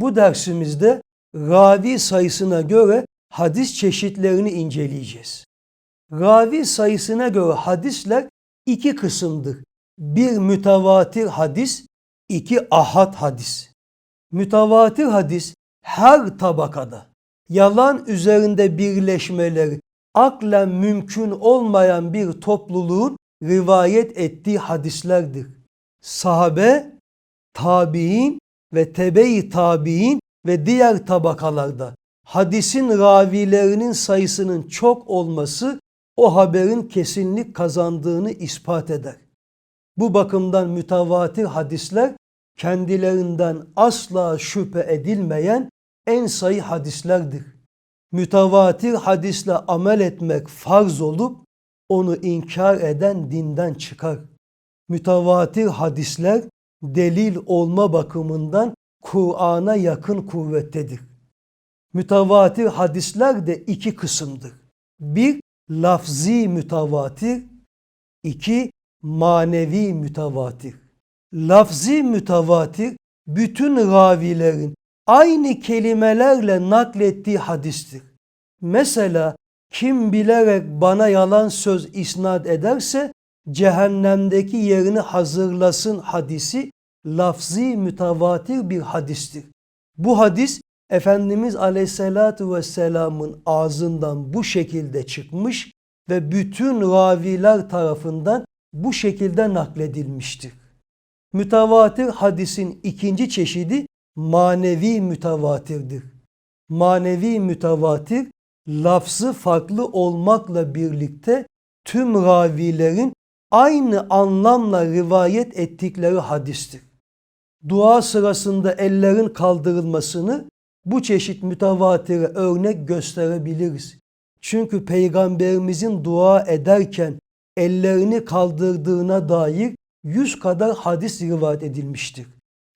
Bu dersimizde ravi sayısına göre hadis çeşitlerini inceleyeceğiz. Ravi sayısına göre hadisler iki kısımdır. Bir mütevatir hadis, iki ahad hadis. Mütevatir hadis her tabakada yalan üzerinde birleşmeleri aklen mümkün olmayan bir topluluğun rivayet ettiği hadislerdir. Sahabe, tabi'in ve tebe-i tabi'in ve diğer tabakalarda hadisin ravilerinin sayısının çok olması o haberin kesinlik kazandığını ispat eder. Bu bakımdan mütevatir hadisler kendilerinden asla şüphe edilmeyen en sayı hadislerdir. Mütevatir hadisle amel etmek farz olup onu inkar eden dinden çıkar. Mütevatir hadisler delil olma bakımından Kur'an'a yakın kuvvettedir. Mütevatir hadisler de iki kısımdır. Bir, lafzi mütevatir. iki manevi mütevatir. Lafzi mütevatir, bütün ravilerin aynı kelimelerle naklettiği hadistir. Mesela kim bilerek bana yalan söz isnat ederse cehennemdeki yerini hazırlasın hadisi lafzi mütevatir bir hadistir. Bu hadis Efendimiz Aleyhisselatü Vesselam'ın ağzından bu şekilde çıkmış ve bütün raviler tarafından bu şekilde nakledilmiştir. Mütevatir hadisin ikinci çeşidi manevi mütevatirdir. Manevi mütevatir lafzı farklı olmakla birlikte tüm ravilerin aynı anlamla rivayet ettikleri hadistir. Dua sırasında ellerin kaldırılmasını bu çeşit mütevatire örnek gösterebiliriz. Çünkü peygamberimizin dua ederken ellerini kaldırdığına dair yüz kadar hadis rivayet edilmiştir.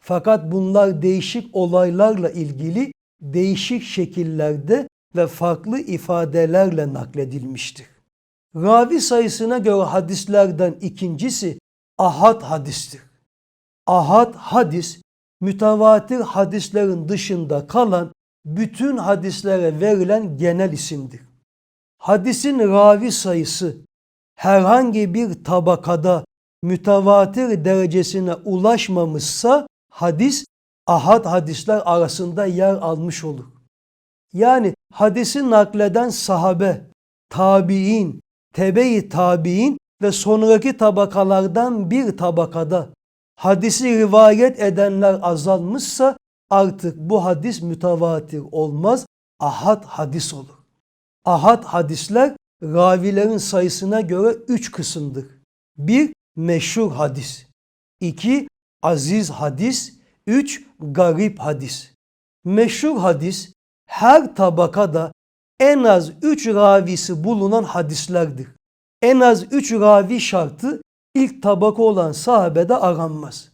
Fakat bunlar değişik olaylarla ilgili değişik şekillerde ve farklı ifadelerle nakledilmiştir. Ravi sayısına göre hadislerden ikincisi ahad hadistir. Ahad hadis mütevatir hadislerin dışında kalan bütün hadislere verilen genel isimdir. Hadisin ravi sayısı herhangi bir tabakada mütevatir derecesine ulaşmamışsa hadis ahad hadisler arasında yer almış olur. Yani hadisi nakleden sahabe, tabi'in, tebe-i tabi'in ve sonraki tabakalardan bir tabakada hadisi rivayet edenler azalmışsa artık bu hadis mütevatir olmaz, ahad hadis olur. Ahad hadisler ravilerin sayısına göre üç kısımdır. Bir, meşhur hadis. iki aziz hadis. Üç, garip hadis. Meşhur hadis her tabakada en az üç ravisi bulunan hadislerdir. En az üç ravi şartı ilk tabaka olan sahabede aranmaz.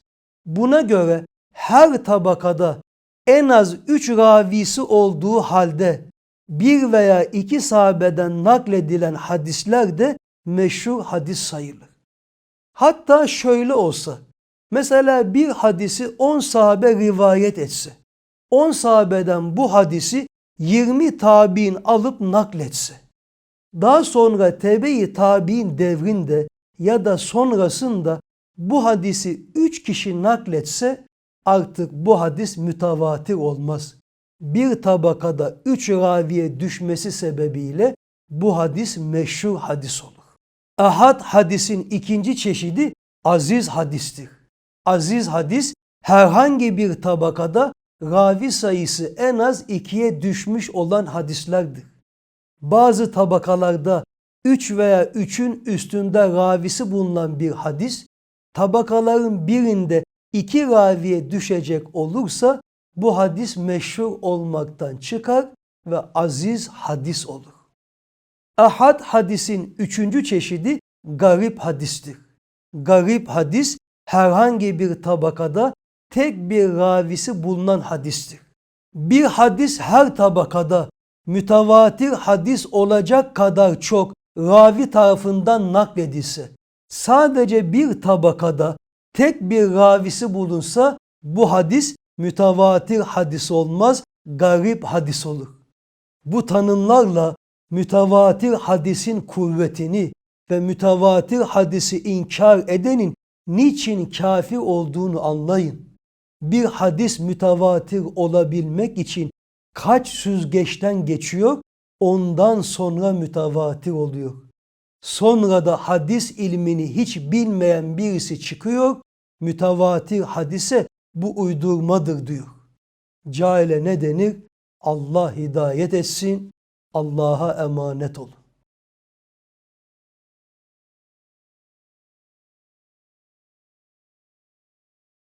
Buna göre her tabakada en az üç ravisi olduğu halde bir veya iki sahabeden nakledilen hadisler de meşhur hadis sayılır. Hatta şöyle olsa, mesela bir hadisi 10 sahabe rivayet etse, 10 sahabeden bu hadisi 20 tabi'in alıp nakletse, daha sonra tebe-i tabi'in devrinde ya da sonrasında bu hadisi 3 kişi nakletse artık bu hadis mütevatir olmaz. Bir tabakada 3 raviye düşmesi sebebiyle bu hadis meşhur hadis olur. Ahad hadisin ikinci çeşidi aziz hadistir. Aziz hadis herhangi bir tabakada ravi sayısı en az ikiye düşmüş olan hadislerdir. Bazı tabakalarda üç veya üçün üstünde ravisi bulunan bir hadis, tabakaların birinde iki raviye düşecek olursa bu hadis meşhur olmaktan çıkar ve aziz hadis olur. Ahad hadisin üçüncü çeşidi garip hadistir. Garip hadis herhangi bir tabakada tek bir ravisi bulunan hadistir. Bir hadis her tabakada mütevatir hadis olacak kadar çok ravi tarafından nakledilse, sadece bir tabakada tek bir ravisi bulunsa bu hadis mütevatir hadis olmaz, garip hadis olur. Bu tanımlarla mütevatir hadisin kuvvetini ve mütevatir hadisi inkar edenin niçin kafir olduğunu anlayın. Bir hadis mütevatir olabilmek için kaç süzgeçten geçiyor, ondan sonra mütevatir oluyor. Sonra da hadis ilmini hiç bilmeyen birisi çıkıyor, mütevatir hadise bu uydurmadır diyor. Cahile ne denir? Allah hidayet etsin, Allah'a emanet olun.